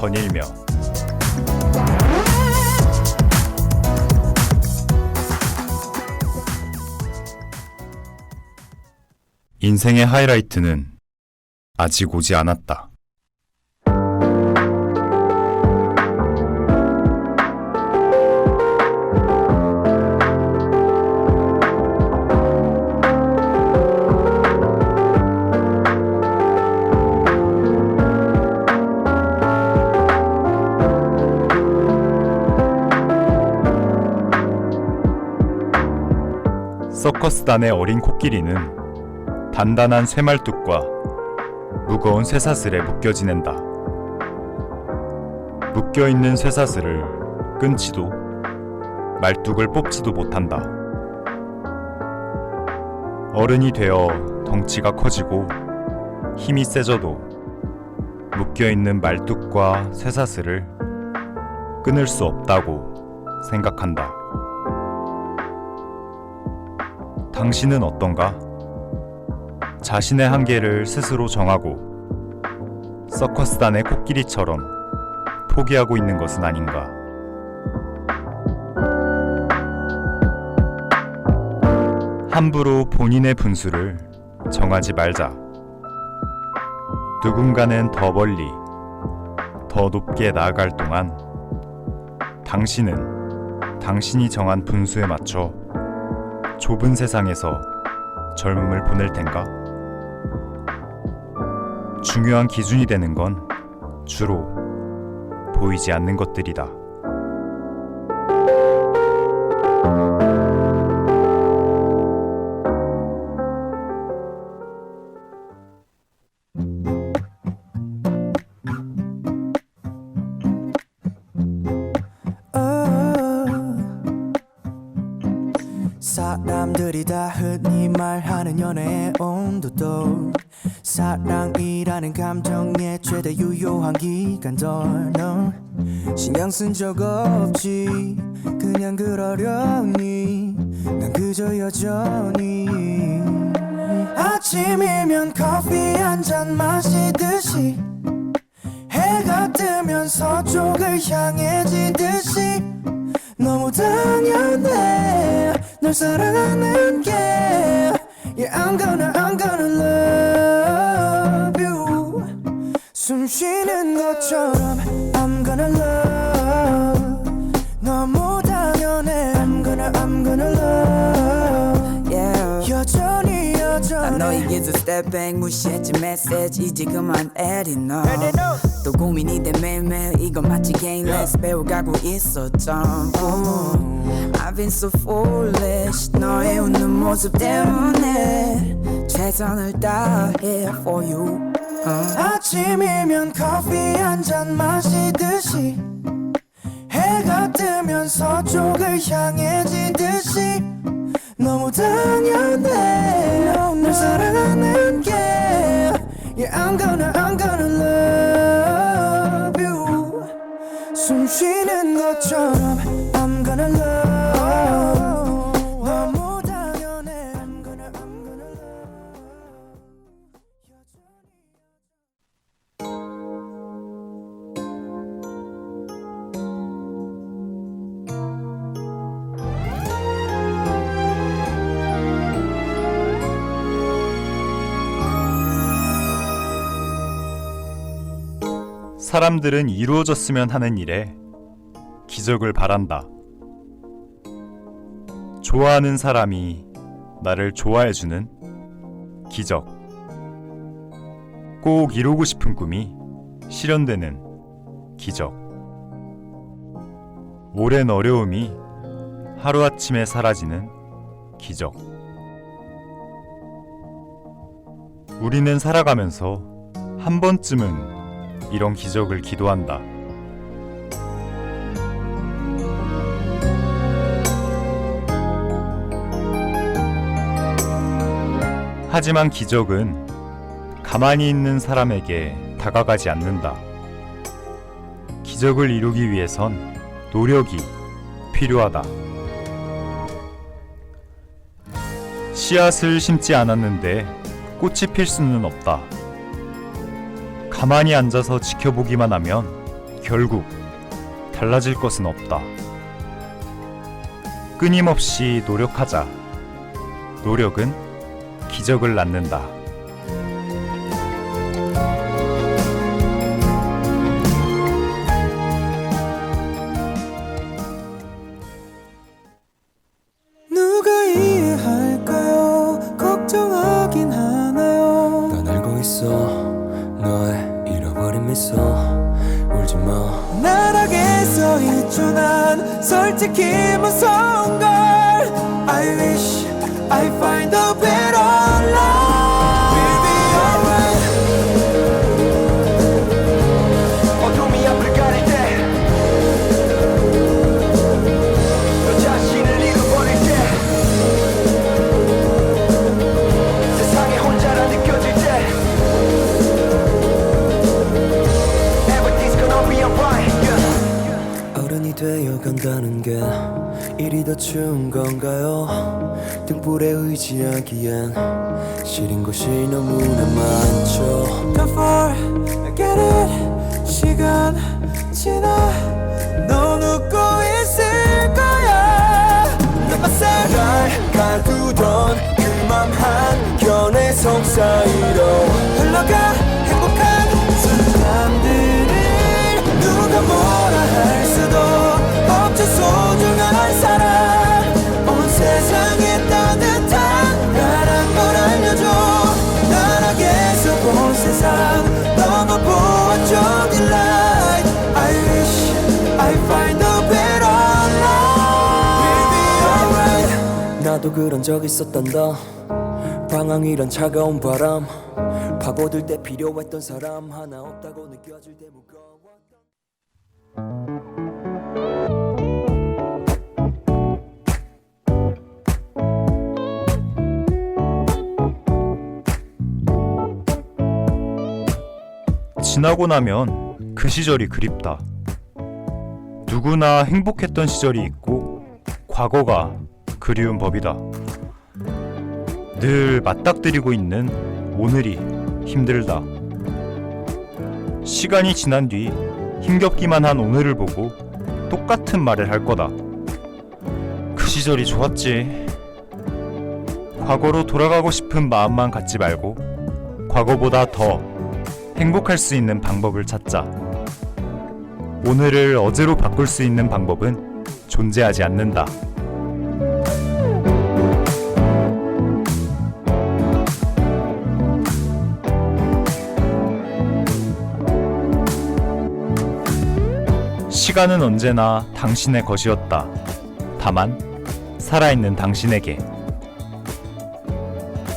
거닐며 인생의 하이라이트는 아직 오지 않았다. 서커스단의 어린 코끼리는 단단한 쇠말뚝과 무거운 쇠사슬에 묶여 지낸다. 묶여 있는 쇠사슬을 끊지도 말뚝을 뽑지도 못한다. 어른이 되어 덩치가 커지고 힘이 세져도 묶여 있는 말뚝과 쇠사슬을 끊을 수 없다고 생각한다. 당신은 어떤가? 자신의 한계를 스스로 정하고 서커스단의 코끼리처럼 포기하고 있는 것은 아닌가? 함부로 본인의 분수를 정하지 말자. 누군가는 더 멀리, 더 높게 나아갈 동안 당신은 당신이 정한 분수에 맞춰 좁은 세상에서 젊음을 보낼 텐가? 중요한 기준이 되는 건 주로 보이지 않는 것들이다. 사람들이 다 흔히 말하는 연애의 온도도 사랑이라는 감정의 최대 유효한 기간도 너 신경 쓴 적 없지. 그냥 그러려니 난 그저 여전히 아침이면 커피 한 잔 마시듯이 해가 뜨면 서쪽을 향해 지듯이 너무 당연해 널 사랑하는 게 Yeah I'm gonna I'm gonna love you 숨 쉬는 것처럼 I'm gonna love 너무 당연해 I'm gonna I'm gonna love Yeah. 여전히 여전히 이게 두 step back 무시했지 메시지 이제 그만 에리 너. 또 고민이 돼 매일매일 이거 마치 게임 레스 배워가고 있어 전부 I've been so foolish 너의 웃는 모습 때문에 최선을 다해 for you. 어. 아침이면 커피 한 잔 마시듯이 해가 뜨면 서쪽을 향해 지듯이 너무 당연해. 널 사랑하는 게 Yeah I'm gonna I'm gonna love 숨 쉬는 것처럼 I'm gonna love 사람들은 이루어졌으면 하는 일에 기적을 바란다. 좋아하는 사람이 나를 좋아해주는 기적. 꼭 이루고 싶은 꿈이 실현되는 기적. 오랜 어려움이 하루아침에 사라지는 기적. 우리는 살아가면서 한 번쯤은 이런 기적을 기도한다. 하지만 기적은 가만히 있는 사람에게 다가가지 않는다. 기적을 이루기 위해선 노력이 필요하다. 씨앗을 심지 않았는데 꽃이 필 수는 없다. 가만히 앉아서 지켜보기만 하면 결국 달라질 것은 없다. 끊임없이 노력하자. 노력은 기적을 낳는다. 잃어버린 미소 울지 마. 나락에서 있죠 난. 솔직히 무서운 걸. I wish I find a better 되어 간다는 게 일이 더 추운 건가요? 등불에 의지하기엔 시린 곳이 너무나 많죠. Come for I get it. 시간 지나 넌 웃고 있을 거야. My side 날 가두던 그맘 한켠에 속사이 나도 그런 적 있었단다 방황이란 차가운 바람 파고들 때 필요했던 사람 하나 없다고 느껴질 때 무거워 지나고 나면 그 시절이 그립다. 누구나 행복했던 시절이 있고 과거가 그리운 법이다. 늘 맞닥뜨리고 있는 오늘이 힘들다. 시간이 지난 뒤 힘겹기만 한 오늘을 보고 똑같은 말을 할 거다. 그 시절이 좋았지. 과거로 돌아가고 싶은 마음만 갖지 말고 과거보다 더 행복할 수 있는 방법을 찾자. 오늘을 어제로 바꿀 수 있는 방법은 존재하지 않는다. 시간은 언제나 당신의 것이었다. 다만 살아있는 당신에게.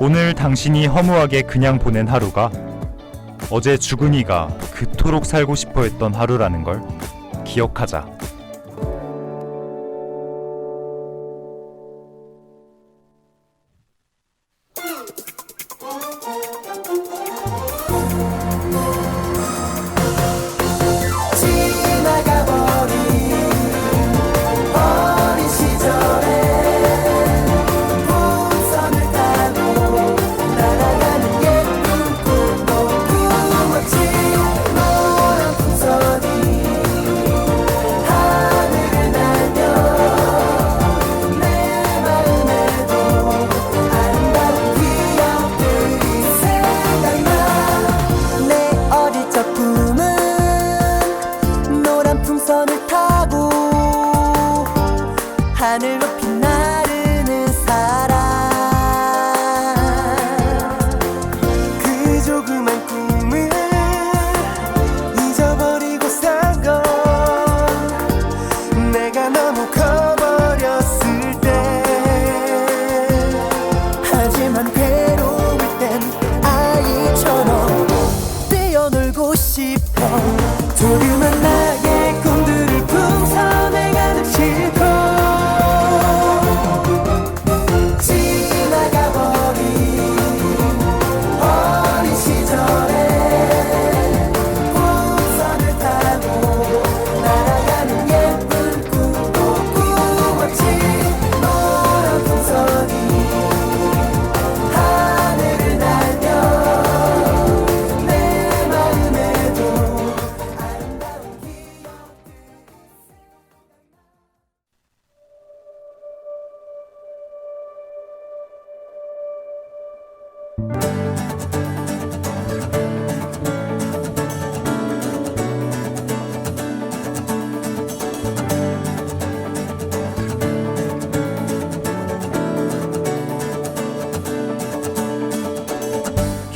오늘 당신이 허무하게 그냥 보낸 하루가 어제 죽은 이가 그토록 살고 싶어 했던 하루라는 걸 기억하자.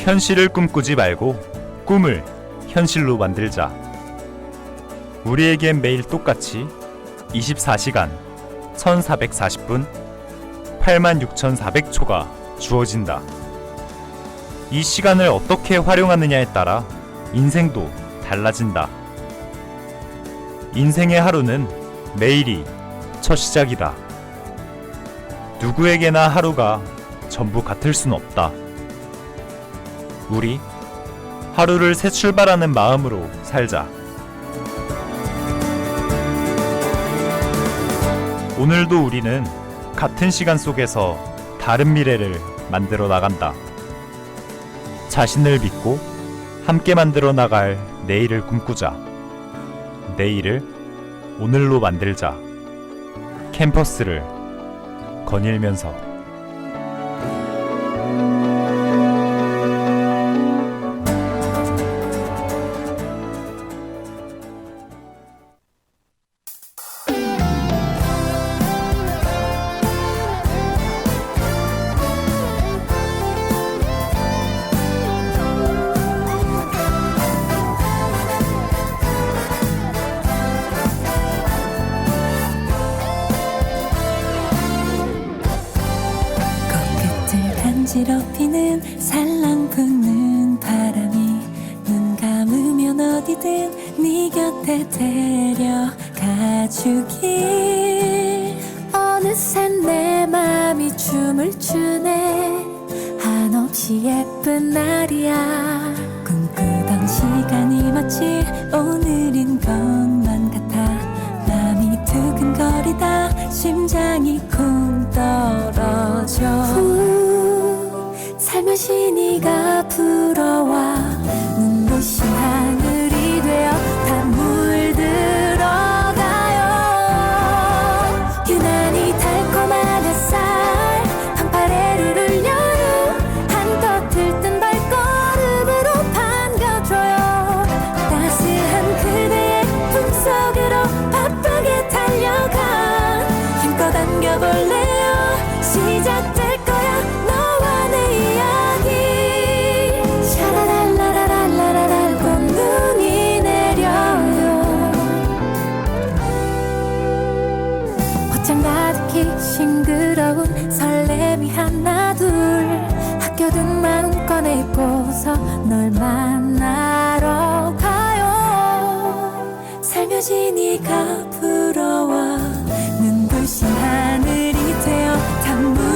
현실을 꿈꾸지 말고 꿈을 현실로 만들자. 우리에겐 매일 똑같이 24시간 1440분 86,400초가 주어진다. 이 시간을 어떻게 활용하느냐에 따라 인생도 달라진다. 인생의 하루는 매일이 첫 시작이다. 누구에게나 하루가 전부 같을 순 없다. 우리 하루를 새 출발하는 마음으로 살자. 오늘도 우리는 같은 시간 속에서 다른 미래를 만들어 나간다. 자신을 믿고 함께 만들어 나갈 내일을 꿈꾸자. 내일을 오늘로 만들자. 캠퍼스를 거닐면서. 추네. 한없이 예쁜 날이야. 꿈꾸던 시간이 마치 오늘인 것만 같아. 맘이 두근거리다 심장이 쿵 떨어져. 후, 살며시 네가 불어와 눈부신 하 가득히 싱그러운 설렘이 하나 둘. 학교 등만 꺼내 입고서 널 만나러 가요. 살며시 네가 불어와 눈부신 하늘이 되어 다물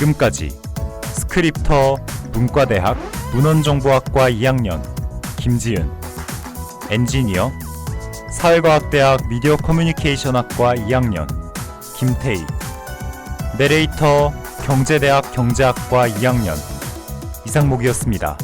지금까지 스크립터 문과대학 문헌정보학과 2학년 김지은 엔지니어 사회과학대학 미디어 커뮤니케이션학과 2학년 김태희 내레이터 경제대학 경제학과 2학년 이상목이었습니다.